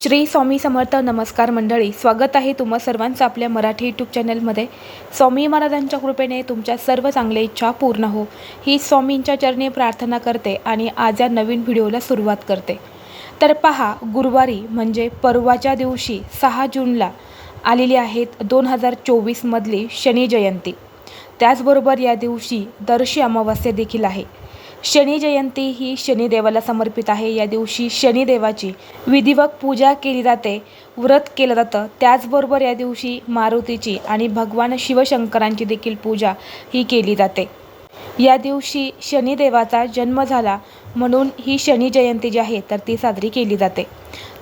श्री स्वामी समर्थ नमस्कार मंडळी स्वागत आहे तुम्हा सर्वांचं आपल्या मराठी यूट्यूब चॅनलमध्ये स्वामी महाराजांच्या कृपेने तुमच्या सर्व चांगल्या इच्छा पूर्ण हो. ही स्वामींच्या चरणी प्रार्थना करते आणि आज या नवीन व्हिडिओला सुरुवात करते. तर पहा गुरुवारी म्हणजे परवाच्या दिवशी सहा जूनला आलेली आहेत दोन हजार चोवीसमधली शनी जयंती. त्याचबरोबर या दिवशी दर्शी अमावस्या देखील आहे. शनी जयंती ही शनिदेवाला समर्पित आहे. या दिवशी शनिदेवाची विधिवत पूजा केली जाते व्रत केलं जातं. त्याचबरोबर या दिवशी मारुतीची आणि भगवान शिवशंकरांची देखील पूजा ही केली जाते. या दिवशी शनिदेवाचा जन्म झाला म्हणून ही शनी जयंती जी आहे तर ती साजरी केली जाते.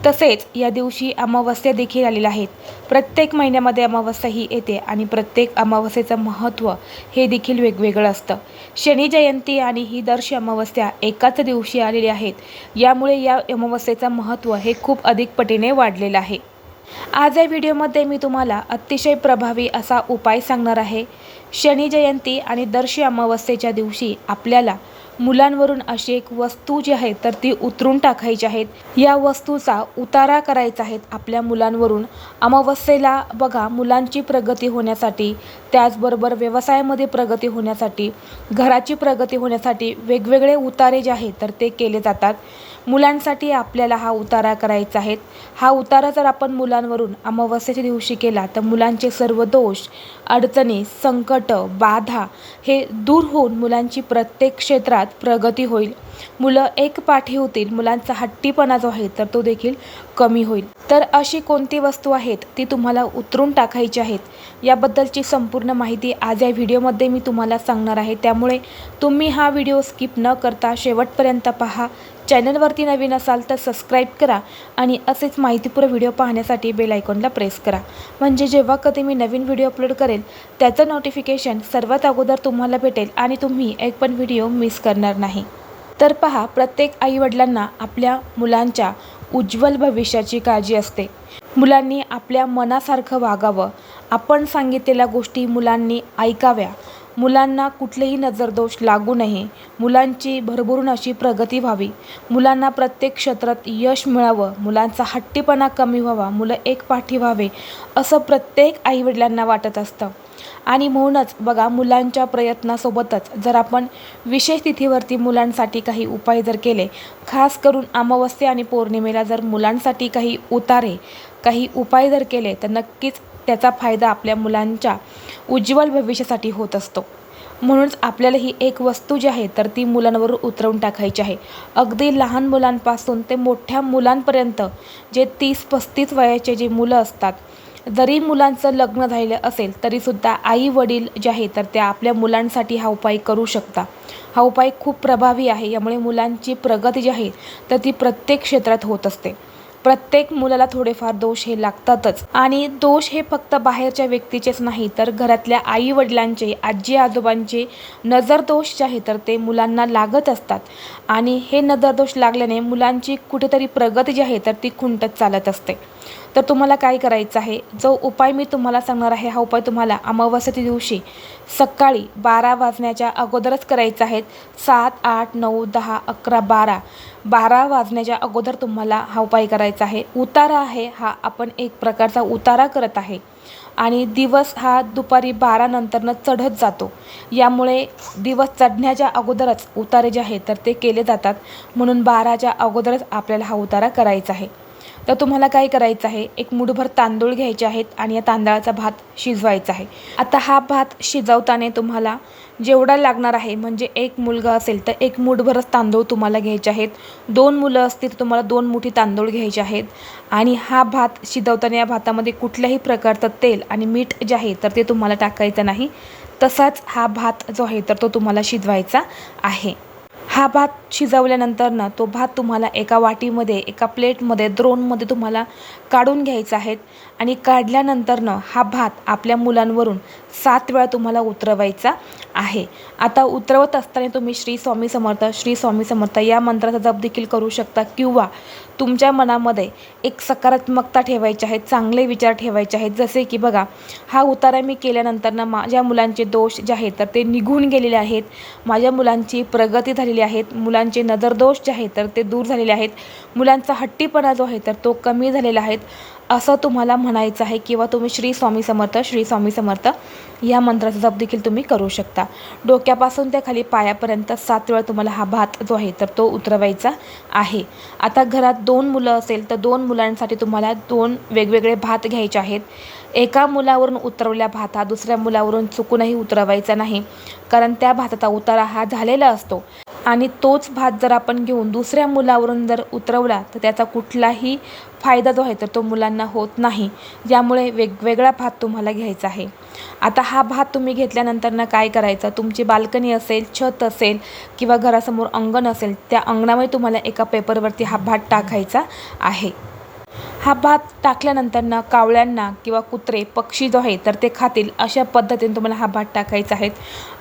तसेच या दिवशी अमावस्या देखील आलेल्या आहेत. प्रत्येक महिन्यामध्ये अमावस्या ही येते आणि प्रत्येक अमावस्येचं महत्त्व हे देखील वेगवेगळं असतं. शनी जयंती आणि ही दर्श अमावस्या एकाच दिवशी आलेली आहेत. यामुळे या अमावस्येचं महत्त्व हे खूप अधिक पटीने वाढलेलं आहे. आज या व्हिडिओमध्ये मी तुम्हाला अतिशय प्रभावी असा उपाय सांगणार आहे. शनी जयंती आणि दर्शी अमावस्येच्या दिवशी आपल्याला मुलांवरून अशी एक वस्तू जी आहे तर ती उतरून टाकायची आहेत या वस्तूचा उतारा करायचा आहेत आपल्या मुलांवरून. अमावस्येला बघा मुलांची प्रगती होण्यासाठी त्याचबरोबर व्यवसायामध्ये प्रगती होण्यासाठी घराची प्रगती होण्यासाठी वेगवेगळे उतारे जे आहेत तर ते केले जातात. मुलांसाठी आपल्याला हा उतारा करायचा आहे. हा उतारा जर आपण मुलांवरून अमावस्येच्या दिवशी केला तर मुलांचे सर्व दोष अडचणी संकट बाधा हे दूर होऊन मुलांची प्रत्येक क्षेत्रात प्रगती होईल. मुलं एक पाठी होतील मुलांचा हट्टीपणा जो आहे तर तो देखील कमी होईल. तर अशी कोणती वस्तू आहेत ती तुम्हाला उतरून टाकायची आहेत याबद्दलची संपूर्ण माहिती आज या व्हिडिओमध्ये मी तुम्हाला सांगणार आहे. त्यामुळे तुम्ही हा व्हिडिओ स्किप न करता शेवटपर्यंत पहा. चॅनलवरती नवीन असाल तर सबस्क्राईब करा आणि असेच माहितीपूर्ण व्हिडिओ पाहण्यासाठी बेल आयकॉनला प्रेस करा. म्हणजे जेव्हा कधी मी नवीन व्हिडिओ अपलोड करेल त्याचं नोटिफिकेशन सर्वात अगोदर तुम्हाला भेटेल आणि तुम्ही एक पण व्हिडिओ मिस करणार नाही. तर पहा प्रत्येक आईवडिलांना आपल्या मुलांच्या उज्ज्वल भविष्याची काळजी असते. मुलांनी आपल्या मनासारखं वागावं. आपण सांगितलेल्या गोष्टी मुलांनी ऐकाव्या. मुलांना कुठलेही नजरदोष लागू नये. मुलांची भरभरून अशी प्रगती व्हावी. मुलांना प्रत्येक क्षेत्रात यश मिळावं. मुलांचा हट्टीपणा कमी व्हावा. मुलं एक पाठी व्हावे असं प्रत्येक आईवडिलांना वाटत असतं. आणि म्हणूनच बघा मुलांच्या प्रयत्नासोबतच जर आपण विशेष तिथीवरती मुलांसाठी काही उपाय जर केले खास करून अमावस्या आणि पौर्णिमेला जर मुलांसाठी काही उतारे काही उपाय जर केले तर नक्कीच त्याचा फायदा आपल्या मुलांच्या उज्ज्वल भविष्यासाठी होत असतो. म्हणूनच आपल्याला ही एक वस्तू जी आहे तर ती मुलांवर उतरवून टाकायची आहे. अगदी लहान मुलांपासून ते मोठ्या मुलांपर्यंत जे तीस पस्तीस वयाचे जे मुलं असतात जरी मुलांचं लग्न झालेलं असेल तरीसुद्धा आई वडील जे आहे तर त्या आपल्या मुलांसाठी हा उपाय करू शकता. हा उपाय खूप प्रभावी आहे. यामुळे मुलांची प्रगती जी आहे तर ती प्रत्येक क्षेत्रात होत असते. प्रत्येक मुलाला थोडेफार दोष हे लागतातच. आणि दोष हे फक्त बाहेरच्या व्यक्तीचेच नाही तर घरातल्या आई वडिलांचे आजी आजोबांचे नजरदोष जे आहे तर ते मुलांना लागत असतात. आणि हे नजरदोष लागल्याने मुलांची कुठेतरी प्रगती जी आहे तर ती खुंटत चालत असते. तर तुम्हाला काय करायचं आहे? जो उपाय मी तुम्हाला सांगणार आहे हा उपाय तुम्हाला अमावस्याच्या दिवशी सकाळी बारा वाजण्याच्या अगोदरच करायचा आहे. सात आठ नऊ दहा अकरा बारा. बारा वाजण्याच्या अगोदर तुम्हाला हा उपाय करायचा आहे. उतारा आहे हा आपण एक प्रकारचा उतारा करत आहे. आणि दिवस हा दुपारी बारा नंतरनं चढत जातो. यामुळे दिवस चढण्याच्या अगोदरच उतारे जे आहेत तर ते केले जातात. म्हणून बाराच्या अगोदरच आपल्याला हा उतारा करायचा आहे. तर तुम्हाला काय करायचं आहे? एक मुठभर तांदूळ घ्यायचे आहेत आणि या तांदळाचा भात शिजवायचा आहे. आता हा भात शिजवताना तुम्हाला जेवढा लागणार आहे म्हणजे एक मुलगा असेल तर एक मुठभरच तांदूळ तुम्हाला घ्यायचे आहेत. दोन मुलं असतील तर तुम्हाला दोन मुठी तांदूळ घ्यायचे आहेत. आणि हा भात शिजवताना या भातामध्ये कुठल्याही प्रकारचं तेल आणि मीठ जे आहे तर ते तुम्हाला टाकायचं नाही. तसाच हा भात जो आहे तर तो तुम्हाला शिजवायचा आहे. हा भात शिजवल्यानंतर ना तो भात तुम्हाला एका वाटीमध्ये एका प्लेटमध्ये द्रोणमध्ये तुम्हाला काढून घ्यायचा आहे आणि काढल्यानंतरनं हा भात आपल्या मुलांवरून सात वेळा तुम्हाला उतरवायचा आहे. आता उतरवत असताना तुम्ही श्री स्वामी समर्थ श्री स्वामी समर्थ या मंत्राचा जप देखील करू शकता किंवा तुमच्या मनामध्ये एक सकारात्मकता ठेवायची आहे चांगले विचार ठेवायचे आहेत. जसे की बघा हा उतारा मी केल्यानंतर ना माझ्या मुलांचे दोष जे आहेत तर ते निघून गेलेले आहेत. माझ्या मुलांची प्रगती झालेली झालेले आहेत. मुलांचे नजरदोष जे आहेत तर ते दूर झालेले आहेत. मुलांचा हट्टीपणा जो आहे तर तो कमी झालेला आहे. असं तुम्हाला म्हणायचं आहे किंवा तुम्ही श्री स्वामी समर्थ श्री स्वामी समर्थ या मंत्राचा जप देखील तुम्ही करू शकता. डोक्यापासून त्या खाली पायापर्यंत सात वेळा तुम्हाला हा भात जो आहे तर तो उतरवायचा आहे. आता घरात दोन मुलं असेल तर दोन मुलांसाठी तुम्हाला दोन वेगवेगळे भात घ्यायचे आहेत. एका मुलावरून उतरवल्या भात हा दुसऱ्या मुलावरून चुकूनही उतरवायचा नाही. कारण त्या भाताचा उतारा हा झालेला असतो. आणि तोच भात जर आपण घेऊन दुसऱ्या मुलावरून जर उतरवला तर त्याचा कुठलाही फायदा जो आहे तर तो मुलांना होत नाही. ज्यामुळे वेगवेगळा भात तुम्हाला घ्यायचा आहे. आता हा भात तुम्ही घेतल्यानंतर ना काय करायचं? तुमची बाल्कनी असेल छत असेल किंवा घरासमोर अंगण असेल त्या अंगणामध्ये तुम्हाला एका पेपरवरती हा भात टाकायचा आहे. हा भात टाकल्यानंतर ना कावळ्यांना किंवा कुत्रे पक्षी जो आहे तर ते खातील अशा पद्धतीने तुम्हाला हा भात टाकायचा आहे.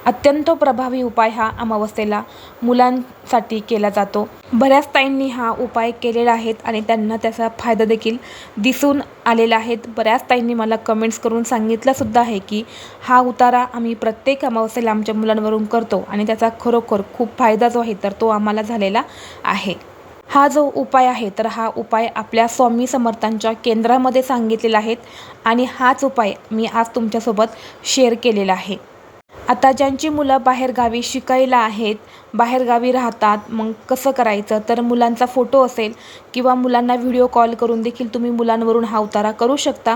अत्यंत प्रभावी उपाय हा अमावस्येला मुलांसाठी केला जातो. बऱ्याच ताईंनी हा उपाय केलेला आहेत आणि त्यांना त्याचा फायदा देखील दिसून आलेला आहेत बऱ्याच ताईंनी मला कमेंट्स करून सांगितलंसुद्धा आहे की हा उतारा आम्ही प्रत्येक अमावस्येला आमच्या मुलांवरून करतो आणि त्याचा खरोखर खूप फायदा जो आहे तर तो आम्हाला झालेला आहे. हा जो उपाय आहे तर हा उपाय आपल्या स्वामी समर्थांच्या केंद्रामध्ये सांगितलेला आहेत आणि हाच उपाय मी आज तुमच्यासोबत शेअर केलेला आहे. आता ज्यांची मुलं बाहेरगावी शिकायला आहेत बाहेरगावी राहतात मग कसं करायचं? तर मुलांचा फोटो असेल किंवा मुलांना व्हिडिओ कॉल करून देखील तुम्ही मुलांवरून हा उतारा करू शकता.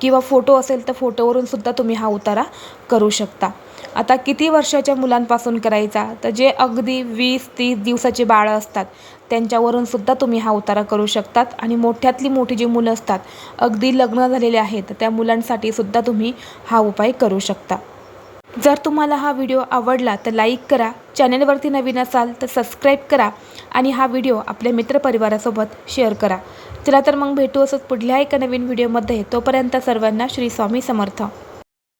किंवा फोटो असेल तर फोटोवरून सुद्धा तुम्ही हा उतारा करू शकता. आता किती वर्षाच्या मुलांपासून करायचा? तर जे अगदी वीस तीस दिवसाचे बाळं असतात त्यांच्यावरून सुद्धा तुम्ही हा उतारा करू शकतात आणि मोठ्यातली मोठी जी मुलं असतात अगदी लग्न झालेले आहेत त्या मुलांसाठी सुद्धा तुम्ही हा उपाय करू शकता. जर तुम्हाला हा व्हिडिओ आवडला तर लाईक करा चॅनलवरती नवीन असाल तर सबस्क्राईब करा आणि हा व्हिडिओ आपल्या मित्रपरिवारासोबत शेअर करा. चला तर मग भेटू असंच पुढल्या एका नवीन व्हिडिओमध्ये. तोपर्यंत सर्वांना श्री स्वामी समर्थ.